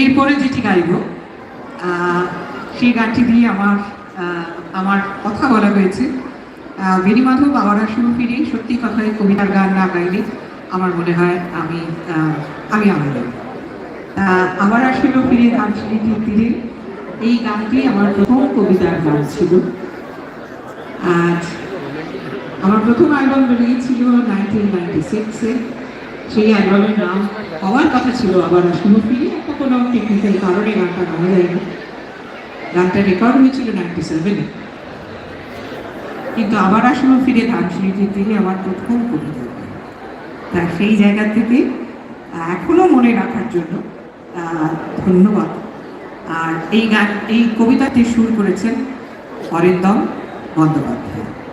এরপরে যেটি গাইব সেই গানটি দিয়ে আমার আমার কথা বলা হয়েছে। বেণীমাধব আবার আসলে ফিরে সত্যি কথায় কবিতার গান না গাইলে আমার মনে হয় আমি আমি আমার আবার আসলে ফিরে ধানসিঁড়িটির তীরে এই গানটি আমার প্রথম কবিতার গান ছিল। আজ আমার প্রথম অ্যালবাম বেরিয়েছিল নাইনটিন নাইনটি সিক্সে সেই অ্যালবামের নাম হওয়ার কথা ছিল আবার আসলে ফিরে একটা কোনো টেকনিক্যাল কারণে গানটা গাওয়া যায়নি। গানটা রেকর্ড হয়েছিল নাইনটি সেভেনে কিন্তু আবার আসলে ফিরে ধানসিঁড়িটির তীরে আমার প্রথম কবিতা। গান। তা সেই জায়গা থেকে আহ, এখনও মনে রাখার জন্য ধন্যবাদ। আর এই গান এই কবিতাটি শুরু করেছেন অরিন্দম বন্দ্যোপাধ্যায়।